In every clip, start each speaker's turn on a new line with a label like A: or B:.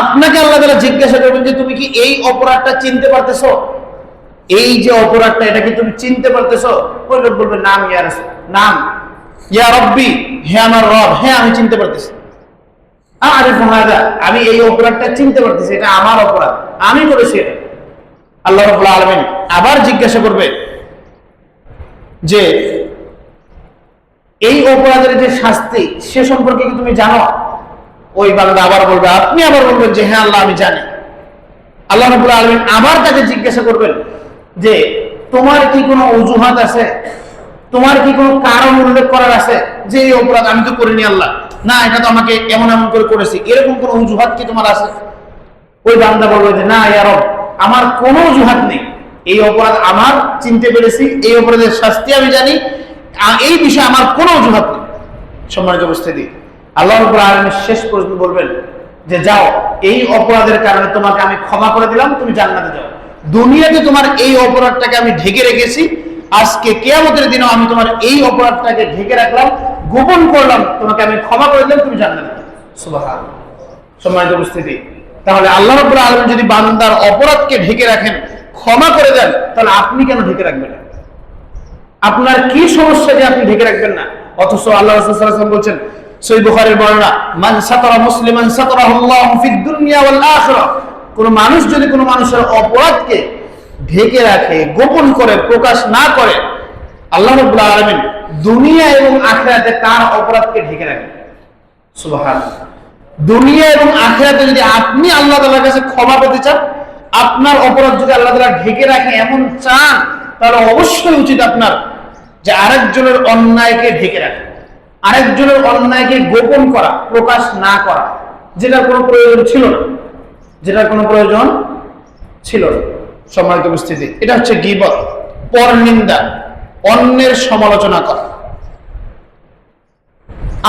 A: আপনাকে আল্লাহ তাআলা জিজ্ঞাসা করবেন যে তুমি কি এই অপরাধটা চিনতে পারতেছো? এই যে অপরাধটা, এটা কি তুমি চিনতে পারতেছো? ওই লোক বলবে, নাম, ইয়া রাসূল, নাম, ইয়া রব্বি, হে আমার রব হ্যাঁ আমি চিনতে পারতেছি। আরে ফাহাদা আমি এই অপরাধটা চিনতে পারতেছি, এটা আমার অপরাধ, আমি করেছি এটা। আল্লাহ রাব্বুল আলামিন আবার জিজ্ঞাসা করবে যে, এই অপরাধের যে শাস্তি, সে সম্পর্কে কি তুমি জানো? ওই বান্দা আবার বলবে, আপনি আবার বলবেন যে হ্যাঁ আল্লাহ, আমি জানি। আল্লাহ রাব্বুল আলামিন আবার তাকে জিজ্ঞাসা করবেন যে, তোমার কি কোনো অজুহাত আছে? তোমার কি কোনো কারণ উল্লেখ করার আছে যে এই অপরাধ আমি তো করিনি, আল্লাহ? না, এটা তো আমাকে এমন এমন করে করেছি। এরকম কোনো অজুহাত কি তোমার আছে? ওই বান্দা বলবে যে, না ইয়ার আমার কোনো অজুহাত নেই। এই অপরাধ আমার চিনতে পেরেছি, এই অপরাধের শাস্তি আমি জানি। এই বিষয়ে আমার কোনো অজুহাত নেই। সম্মানিত উপস্থিতি আল্লাহ শেষ পর্যন্ত বলবেন যে, যাও, এই অপরাধের কারণে তোমাকে আমি ক্ষমা করে দিলাম, তুমি জান্নাতে যাও। দুনিয়াতে তোমার এই অপরাধটাকে আমি ঢেকে রেখেছি। আজকে কেয়ামতের দিনেও আমি তোমার এই অপরাধটাকে ঢেকে রাখলাম, গোপন করলাম, তোমাকে আমি ক্ষমা করে দিলাম, তুমি জান্নাতে সুবহানাল্লাহ। সম্মানিত উপস্থিতি, তাহলে আল্লাহ রাব্বুল আলামিন যদি বান্দার অপরাধকে ঢেকে রাখেন, ক্ষমা করে দেন, তাহলে আপনি কেন ঢেকে রাখবেন? আপনার কি সমস্যা যে আপনি ঢেকে রাখবেন না? অথচ আল্লাহ রাসূল বলছেন সহিহ বুখারীর বর্ণনা, মান সাতারা মুসলিমান সাতারাহুল্লাহু ফিদ দুনিয়া ওয়াল কোন মানুষ যদি কোনো মানুষের অপরাধকে ঢেকে রাখে, গোপন করে, প্রকাশ না করে, আল্লাহ রাব্বুল আলামিন দুনিয়া এবং আখিরাতে তার অপরাধকে ঢেকে রাখে। সুবহানাল্লাহ। দুনিয়া এবং আখিরাতে যদি আপনি আল্লাহ তাআলার কাছে ক্ষমা পেতে চান, আপনার অপরাধ যদি আল্লাহ তাআলা ঢেকে রাখে এমন চান, তাহলে অবশ্যই উচিত আপনার যে আরেকজনের অন্যায়কে ঢেকে রাখা। আরেকজনের অন্যায়কে গোপন করা, প্রকাশ না করা, যেটার কোনো প্রয়োজন ছিল না। যেটার কোনো প্রয়োজন ছিল না। সম্মানিত উপস্থিতি, এটা হচ্ছে গিবত পর নিন্দা অন্যের সমালোচনা করা।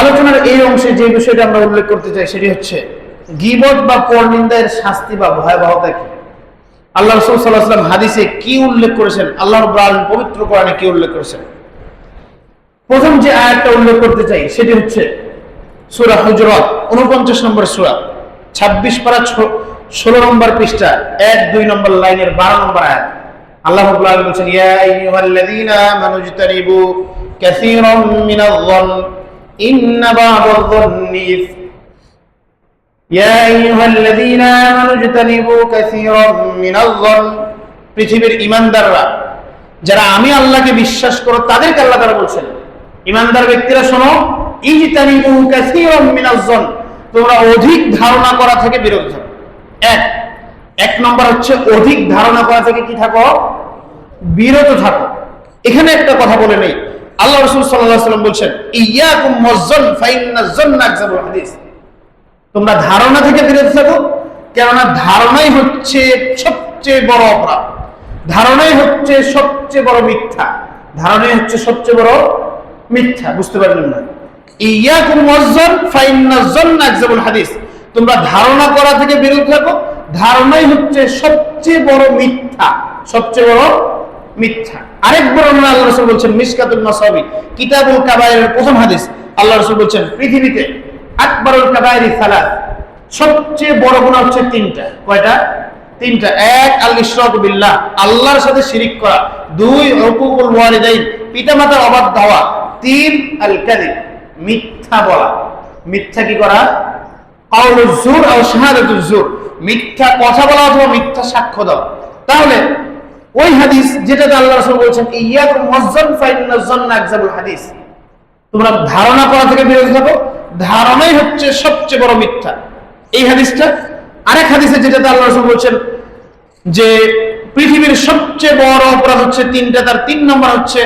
A: আলোচনার এই অংশে যে বিষয়টা আমরা উল্লেখ করতে চাই, সেটি হচ্ছে গিবত বা পরনিন্দার শাস্তি বা ভয়াবহতা কি? আল্লাহ রসুল সাল্লাহ সাল্লাম হাদিসে কি উল্লেখ করেছেন? আল্লাহ আলামিন পবিত্র কোরআনে কি উল্লেখ করেছেন? প্রথম যে আয়াতটা উল্লেখ করতে চাই, সেটি হচ্ছে সূরা হুজরাত 49 নম্বর সূরা 26 পারা ষোলো নম্বর পৃষ্ঠা, এক, দুই নম্বর লাইনের বারো নম্বর আয়াত। আল্লাহ বলেছেন, ইয়া আইয়ুহাল্লাযীনা আমানু ইজতানিবু কাসীরাম মিনায-যন্ন ইন্না বা'দায-যন্নি ইথম ইয়া আইয়ুহাল্লাযীনা আমানু ইজতানিবু কাসীরাম মিনায-যন্ন পৃথিবীর ঈমানদাররা যারা আমি আল্লাহকে বিশ্বাস করো, তাদেরকে আল্লাহ তারা বলছেন ঈমানদার ব্যক্তিরা শোনো তোমরা অধিক ধারণা করা থেকে বিরত থাকো। এক এক নম্বর হচ্ছে অধিক ধারণা করা থেকে কি থাকো? বিরত থাকো। এখানে একটা কথা বলে নেই। আল্লাহ রসুল সাল্লাম বলছেন তোমরা ধারণা থেকে বিরত থাকো, কেননা ধারণাই হচ্ছে সবচেয়ে বড় অপরাধ। ধারণাই হচ্ছে সবচেয়ে বড় মিথ্যা। ধারণাই হচ্ছে সবচেয়ে বড় মিথ্যা, বুঝতে পারলেন না। হাদিস। তোমরা ধারণা করা থেকে বিরত থাকো। ধারণাই হচ্ছে সবচেয়ে বড় মিথ্যা, সবচেয়ে বড় মিথ্যা। আরেক বর্ণনা আল্লাহ রসুল বলছেন মিসকাতুল মাসাবি কিতাবুল কাবায়ের প্রথম হাদিস। আল্লাহ রসুল বলছেন, পৃথিবীতে আকবরুল কাবায়েরি সালাত, সবচেয়ে বড় গুনাহ হচ্ছে তিনটা। কয়টা? তিনটা। এক, আল বিল্লাহ, আল্লাহর সাথে শিরিক করা। দুই হুকুকুল ওয়ালিদাইন, পিতামাতার অবাধ্য হওয়া। তিন আল কাযিব মিথ্যা বলা। মিথ্যা কি করা? জুর আর শাহাদাতুজ জুর। মিথ্যা কথা বলা অথবা মিথ্যা সাক্ষ্য দাও। তাহলে ওই হাদিস যেটাতে আল্লাহ রাসূল বলেছেন, ইয়াকুম ওয়াজ্জান ফাইন্না যান্না হাদিস। তোমরা ধারণা করা থেকে বিরত থাকো। ধারণাই হচ্ছে সবচেয়ে বড় মিথ্যা। এই হাদিসটা আরেক হাদিসে যেটাতে আল্লাহ রাসূল বলছেন যে পৃথিবীর সবচেয়ে বড় অপরাধ হচ্ছে তিনটা, তার তিন নম্বর হচ্ছে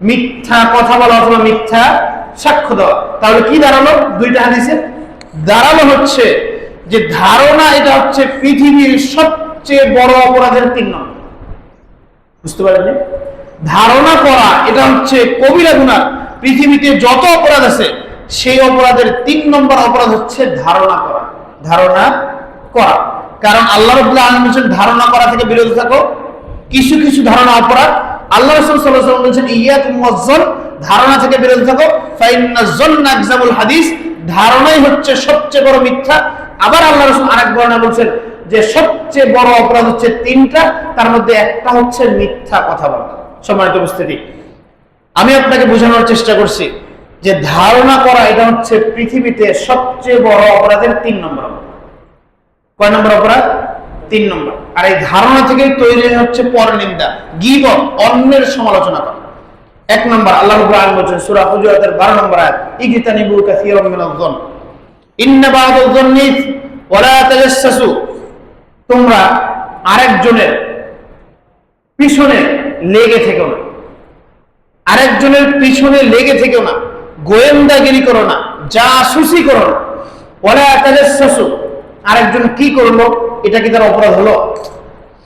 A: মিথ্যা কথা বলা অথবা মিথ্যা সাক্ষ্য দেওয়া। তাহলে কি দাঁড়াল? দুইটা হাদিসে। দাঁড়াল হচ্ছে যে ধারণা এটা হচ্ছে পৃথিবীর সবচেয়ে বড় অপরাধের তিন নম্বর। বুঝতে পারেননি ধারণা করা এটা হচ্ছে কবিরা গুনাহ পৃথিবীতে যত অপরাধ আছে, সেই অপরাধের তিন নম্বর অপরাধ হচ্ছে ধারণা করা। ধারণা করা। কারণ আল্লাহ রবুল্লাহ আলম ধারণা করা থেকে বিরত থাকো। কিছু কিছু ধারণা অপরাধ আল্লাহ রসুল সাল্লাহ বলছেন ইয়াত মজ্জন ধারণা থেকে বিরত থাকো। আকজাবুল হাদিস, ধারণাই হচ্ছে সবচেয়ে বড় মিথ্যা। আবার আল্লাহ রসুল আরেক বর্ণনা বলছেন যে সবচেয়ে বড় অপরাধ হচ্ছে তিনটা, তার মধ্যে একটা হচ্ছে মিথ্যা কথা বলা। সম্মানিত উপস্থিতি, আমি আপনাকে বোঝানোর চেষ্টা করছি যে ধারণা করা এটা হচ্ছে পৃথিবীতে সবচেয়ে বড় অপরাধের তিন নম্বর অপরাধ। কয় নম্বর অপরাধ? তিন নম্বর। আর এই ধারণা থেকেই তৈরি হচ্ছে পর নিন্দা। গিবত অন্যের সমালোচনা করা। এক নম্বর আল্লাহ রাব্বুল আলামিন বলেন সূরা হুজুরাতের 12 নম্বর আয়াত কাসীরাম বা'দাজ-যন্নি ওয়ালা তাজাসসু তোমরা আরেকজনের পিছনে লেগে থেকো না। আরেকজনের পিছনে লেগে থেকো না। গোয়েন্দাগিরি করো না। জাসুসি করো না। ওলা তাজাসসু আরেকজন কি করল? এটা কি তার অপরাধ হলো?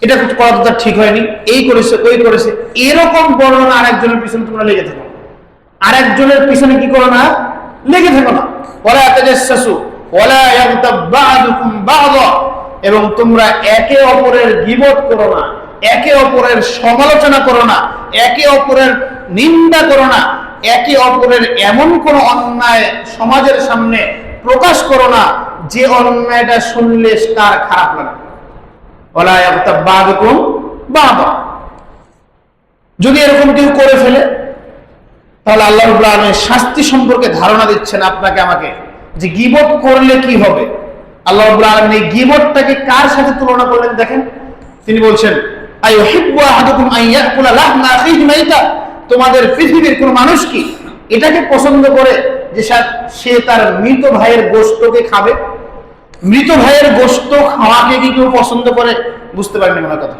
A: এটা করা তো তার ঠিক হয়নি। এই করেছে, ওই করেছে। এরকম বর্ণনা আরেকজনের পিছনে তোমরা লেগে থাকো। আরেকজনের পিছনে কি করো না? লেগে থাকো না। এবং তোমরা একে অপরের গিবত করো না, একে অপরের সমালোচনা করো না, একে অপরের নিন্দা করো না, একে অপরের এমন কোন অন্যায় সমাজের সামনে প্রকাশ করো না যে অন্যায়টা শুনলে তার খারাপ লাগে। ওলা বা'দুকুম বা'দা। যদি এরকম কেউ করে ফেলে, তাহলে আল্লাহ আলামিন শাস্তি সম্পর্কে ধারণা দিচ্ছেন আপনাকে, আমাকে। যে গিবত করলে কি হবে? আল্লাহ রব্বুল আলামিন এই গিবতটাকে কার সাথে তুলনা করলেন দেখেন? তিনি বলছেন তোমাদের পৃথিবীর কোন মানুষ কি এটাকে পছন্দ করে যে সা- তার মৃত ভাইয়ের গোশতকে খাবে? মৃত ভাইয়ের গোশত খাওয়াকে কি কেউ পছন্দ করে? বুঝতে পারেনি মনে কথা।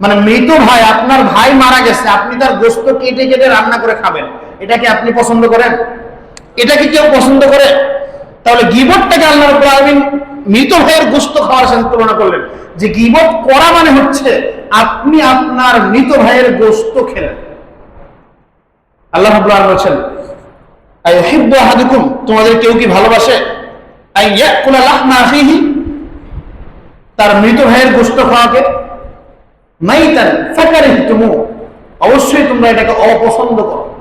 A: মানে মৃত ভাই, আপনার ভাই মারা গেছে, আপনি তার গোশত কেটে কেটে রান্না করে খাবেন। এটা কি আপনি পছন্দ করেন? এটা কি কেউ পছন্দ করে? তাহলে গিবতটাকে আল্লাহ রাব্বুল আলামিন মৃত ভাইয়ের গোস্ত খাওয়ার সাথে তুলনা করলেন। যে গিবত করা মানে হচ্ছে আপনি আপনার মৃত ভাইয়ের গোশত খেলেন। আল্লাহ রাব্বুল আলামিন বলছেন তোমাদের কেউ কি ভালোবাসে? তার মৃত ভাইয়ের গোস্ত খাওয়াকে অবশ্যই তোমরা এটাকে অপছন্দ করো।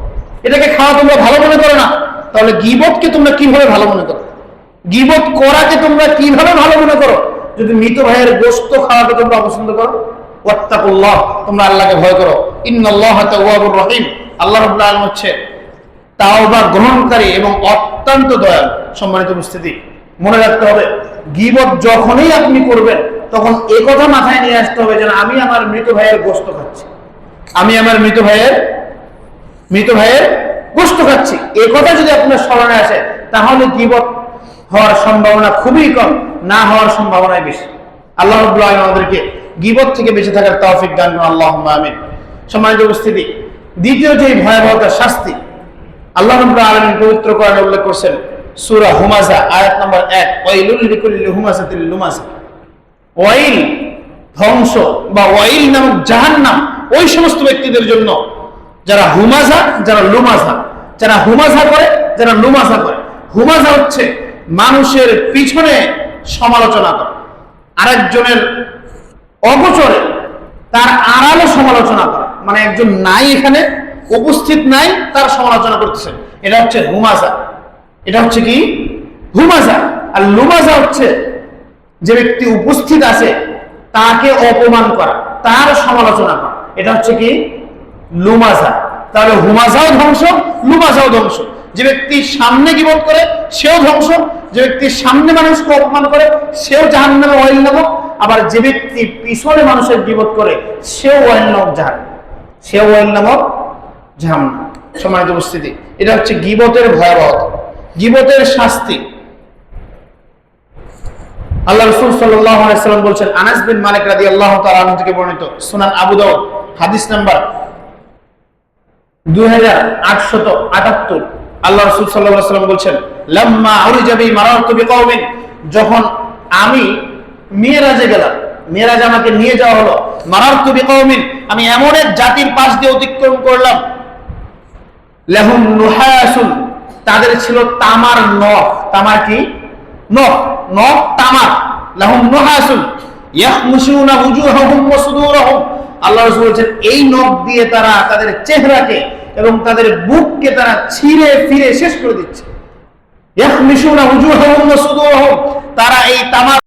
A: এটাকে খাওয়া তোমরা ভালো মনে করো না। তাহলে গিবতকে তোমরা কীভাবে ভালো মনে করো? গিবত করাকে তোমরা কীভাবে ভালো মনে করো? যদি মৃত ভাইয়ের গোস্ত খাওয়াকে তোমরা অপছন্দ করো, ওয়াত্তাকুল্লাহ, তোমরা আল্লাহকে ভয় করো। ইন্নাল্লাহ তাওয়াবুর রহিম। আল্লাহ রাব্বুল আলামিন হচ্ছে তাওবা গ্রহণকারী এবং অত্যন্ত দয়ালু। সম্মানিত উপস্থিতি। মনে রাখতে হবে, গিবত যখনই আপনি করবেন, তখন এ কথা মাথায় নিয়ে আসতে হবে যেন আমি আমার মৃত ভাইয়ের গোস্ত খাচ্ছি। আমি আমার মৃত ভাইয়ের মৃত ভাইয়ের গোস্ত খাচ্ছি। এ কথা যদি আপনার স্মরণে আসে, তাহলে গিবত হওয়ার সম্ভাবনা খুবই কম, না হওয়ার সম্ভাবনাই বেশি। আল্লাহ আমাদেরকে গিবত থেকে বেঁচে থাকার তৌফিক করুন, আল্লাহুম্মা আমিন। সম্মানিত উপস্থিতি, দ্বিতীয় যে ভয়াবহতার শাস্তি, আল্লাহ আলামিন পবিত্র করেন উল্লেখ করছেন সূরা হুমাযা আয়াত নম্বর 1 ওয়াইলুল লিকুল্লি হুমাযাতিল লুমাযা ওয়াইল ধ্বংস বা ওয়াইল নামক জাহান্নাম, ওই সমস্ত ব্যক্তিদের জন্য যারা হুমাজা যারা লুমাজা যারা হুমাজা করে, যারা লুমাজা করে। হুমাজা হচ্ছে মানুষের পিছনে সমালোচনা করে। আরেকজনের অগোচরে তার আড়ালে সমালোচনা করা। মানে একজন নাই এখানে, উপস্থিত নাই, তার সমালোচনা করতেছে এটা হচ্ছে হুমাজা এটা হচ্ছে কি? হুমাজা আর লুমাজা হচ্ছে যে ব্যক্তি উপস্থিত আছে, তাকে অপমান করা, তার সমালোচনা করা। এটা হচ্ছে কি? লুমাজা তাহলে হুমাজাও ধ্বংস লুমাজাও ধ্বংস। যে ব্যক্তি সামনে গিবত করে, সেও ধ্বংস। যে ব্যক্তি সামনে মানুষকে অপমান করে, সেও জাহান নামে ওয়াইল নামক আবার যে ব্যক্তি পিছনে মানুষের গিবত করে, সেও ওয়াইল নামক জাহান। সেও ওয়াইল নামক জাহান সমানিত উপস্থিতি। এটা হচ্ছে গিবতের ভয়াবহতা। গিবতের শাস্তি। আল্লাহ রসুল সাল্লাম বলছেন, আনাস বিন মালিক তাআলা আনহু থেকে বর্ণিত সুনান আবু দাউদ, হাদিস নাম্বার 2878 আল্লাহ রাসূল সাল্লাল্লাহু আলাইহি সাল্লাম বলছেন, লাম্মা বিকাউমিন যখন আমি মিরাজে গেলাম, মিরাজ আমাকে নিয়ে যাওয়া হলো, মারারতু বিকাউমিন আমি এমন এক জাতির পাশ দিয়ে অতিক্রম করলাম। লাহুম নুহাসুন তাদের ছিল তামার নখ। তামার কি? নখ। নখ, তামার। লাহুম ওয়া আল্লাহ রাসূল বলেছেন, এই নখ দিয়ে তারা তাদের চেহারাকে এবং তাদের বুককে তারা ছিঁড়ে ফিরে শেষ করে দিচ্ছে। ইয়াখমিশুনা উজুহাহুম ওয়া সুদুরহুম। তারা এই তামাক